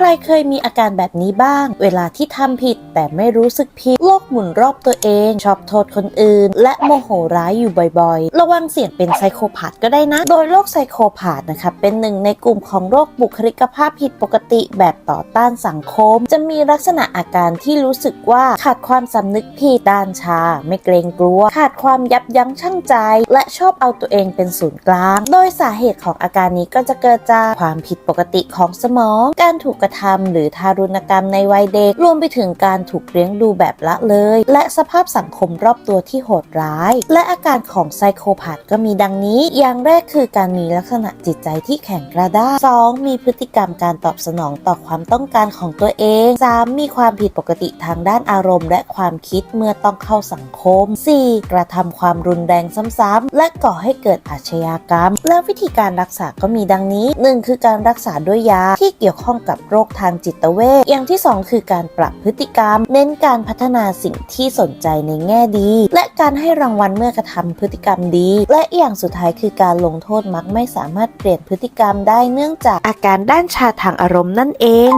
ใครเคยมีอาการแบบนี้บ้าง เวลาที่ทำผิดแต่ไม่รู้สึกผิด โลกหมุนรอบตัวเอง ชอบโทษคนอื่น และโมโหร้ายอยู่บ่อยๆ ระวังเสี่ยงเป็นไซโคพาธก็ได้นะ โดยโรคไซโคพาธนะคะเป็นหนึ่งในกลุ่มของโรคบุคลิกภาพผิดปกติแบบต่อต้านสังคม จะมีลักษณะอาการที่รู้สึกว่าขาดความสำนึกผิดด้านชา ไม่เกรงกลัว ขาดความยับยั้งชั่งใจ และชอบเอาตัวเองเป็นศูนย์กลาง โดยสาเหตุของอาการนี้ก็จะเกิดจากความผิดปกติของสมอง การถูกกระทำหรือทารุณกรรมในวัยเด็ก รวมไปถึงการถูกเลี้ยงดูแบบละเลย และสภาพสังคมรอบตัวที่โหดร้าย และอาการของไซโคพาธก็มีดังนี้ อย่างแรกคือการมีลักษณะจิตใจที่แข็งกระด้าง 2. มีพฤติกรรมการตอบสนองต่อความต้องการของตัวเอง 3. มีความผิดปกติทางด้านอารมณ์ และความคิดเมื่อต้องเข้าสังคม 4. กระทำความรุนแรงซ้ำๆและก่อให้เกิดอาชญากรรม และวิธีการรักษาก็มีดังนี้ 1. คือการรักษาด้วยยาที่เกี่ยวข้องกับโรคทางจิตเวชอย่างที่ 2 คือการปรับพฤติกรรม เน้นการพัฒนาสิ่งที่สนใจในแง่ดี และการให้รางวัลเมื่อกระทำพฤติกรรมดี และอย่างสุดท้ายคือการลงโทษมักไม่สามารถเปลี่ยนพฤติกรรมได้เนื่องจากอาการด้านชาทางอารมณ์นั่นเอง